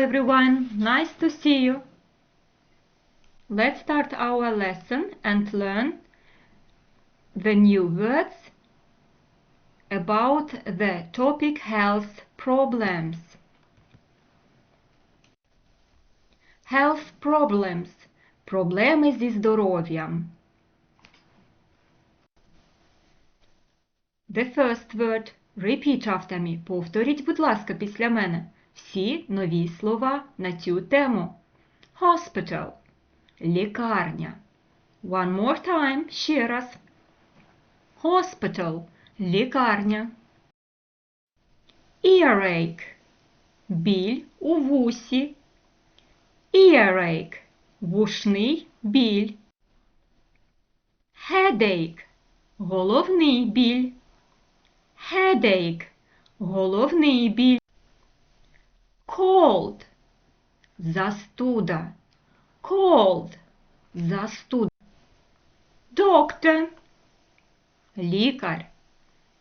everyone, nice to see you. Let's start our lesson and learn the new words about the topic health problems. Health problems. Проблеми зі здоров'ям. The first word. Repeat after me. Повторіть, будь ласка, після мене Всі нові слова на цю тему. Hospital. Лікарня. One more time. Ще раз. Hospital. Лікарня. Earache. Біль у вусі. Earache. Вушний біль. Headache. Головний біль. Headache. Головний біль. Cold. Застуда. Cold. Застуда. Doctor. Лікар.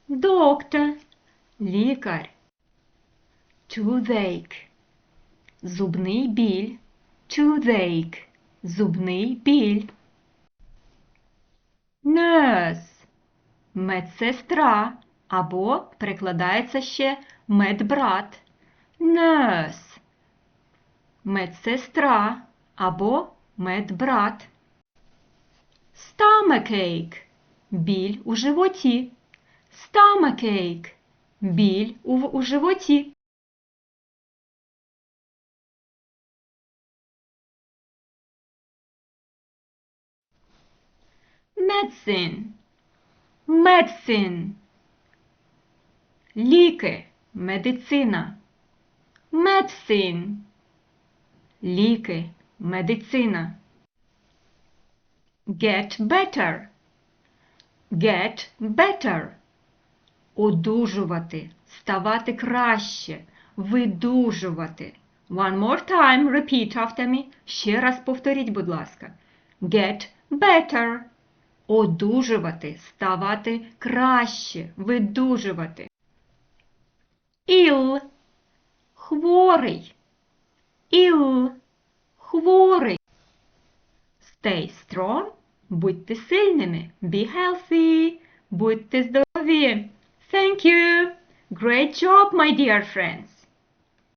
Doctor. Лікар. Toothache. Зубний біль. Toothache. Зубний біль. Nurse. Медсестра. Або перекладається ще медбрат. Nurse. Медсестра або медбрат. Stomachache. Біль у животі. Stomachache. Біль у, у животі. Medicine. Medicine. Ліки. Медицина. Medicine. Ліки. Медицина. Get better. Get better. Одужувати. Ставати краще. Видужувати. One more time. Repeat after me. Ще раз повторіть, будь ласка. Get better. Одужувати. Ставати краще. Видужувати. Ill. Хворий. Ill. Хворий. Stay strong. Будьте сильними. Be healthy. Будьте здорові. Thank you. Great job, my dear friends.